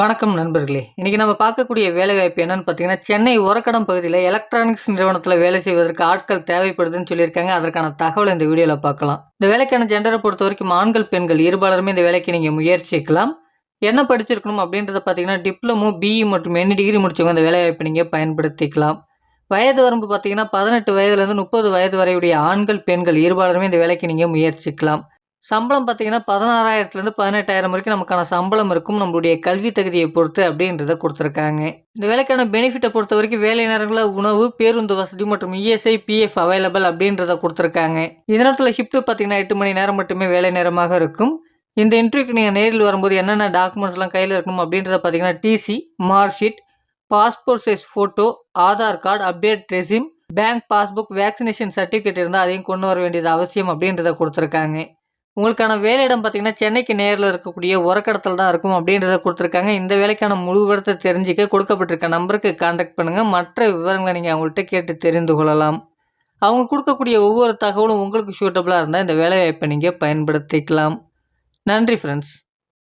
வணக்கம் நண்பர்களே. இன்றைக்கி நம்ம பார்க்கக்கூடிய வேலைவாய்ப்பு என்னென்னு பார்த்தீங்கன்னா சென்னை உரக்கடம் பகுதியில் எலக்ட்ரானிக்ஸ் நிறுவனத்தில் வேலை செய்வதற்கு ஆட்கள் தேவைப்படுதுன்னு சொல்லியிருக்காங்க. அதற்கான தகவல் இந்த வீடியோவில் பார்க்கலாம். இந்த வேலைக்கான ஜெண்டரை பொறுத்த வரைக்கும் ஆண்கள் பெண்கள் இருபாலருமே இந்த வேலைக்கு நீங்கள் முயற்சிக்கலாம். என்ன படிச்சிருக்கணும் அப்படின்றத பார்த்தீங்கன்னா டிப்ளமோ பிஇ மற்றும் என்ன டிகிரி முடிச்சவங்க இந்த வேலைவாய்ப்பை நீங்கள் பயன்படுத்திக்கலாம். வயது வரம்பு பார்த்தீங்கன்னா பதினெட்டு வயதுலேருந்து முப்பது வயது வரையுடைய ஆண்கள் பெண்கள் இருபாலருமே இந்த வேலைக்கு நீங்கள் முயற்சிக்கலாம். சம்பளம் பார்த்தீங்கன்னா பதினாறாயிரத்துலேருந்து பதினெட்டாயிரம் வரைக்கும் நமக்கான சம்பளம் இருக்கும். நம்மளுடைய கல்வி தகுதியை பொறுத்து அப்படின்றத கொடுத்துருக்காங்க. இந்த வேலைக்கான பெனிஃபிட்டை பொறுத்த வரைக்கும் வேலை நேரங்களில் உணவு பேருந்து வசதி மற்றும் இஎஸ்ஐ பிஎஃப் அவைலபிள் அப்படின்றத கொடுத்துருக்காங்க. இந்த நேரத்தில் ஷிஃப்ட் பார்த்தீங்கன்னா எட்டு மணி நேரம் மட்டுமே வேலை நேரமாக இருக்கும். இந்த இன்டர்வியூக்கு நீங்கள் நேரில் வரும்போது என்னென்ன டாக்குமெண்ட்ஸ்லாம் கையில் இருக்கணும் அப்படின்றத பார்த்தீங்கன்னா TC mark sheet passport size photo Aadhaar card update resume bank passbook vaccination certificate இருந்தால் அதையும் கொண்டு வர வேண்டியது அவசியம் அப்படின்றத கொடுத்துருக்காங்க. உங்களுக்கான வேலையிடம் பார்த்தீங்கன்னா சென்னைக்கு நேரில் இருக்கக்கூடிய உரக்கடத்தில் தான் இருக்கும் அப்படின்றத கொடுத்துருக்காங்க. இந்த வேலைக்கான முழு விவரத்தை தெரிஞ்சுக்க கொடுக்கப்பட்டிருக்க நம்பருக்கு காண்டாக்ட் பண்ணுங்கள் மற்ற விவரங்களை நீங்கள் அவங்கள்ட்ட கேட்டு தெரிந்து கொள்ளலாம். அவங்க கொடுக்கக்கூடிய ஒவ்வொரு தகவலும் உங்களுக்கு சூட்டபுளாக இருந்தால் இந்த வேலைவாய்ப்பை நீங்கள் பயன்படுத்திக்கலாம். நன்றி ஃப்ரெண்ட்ஸ்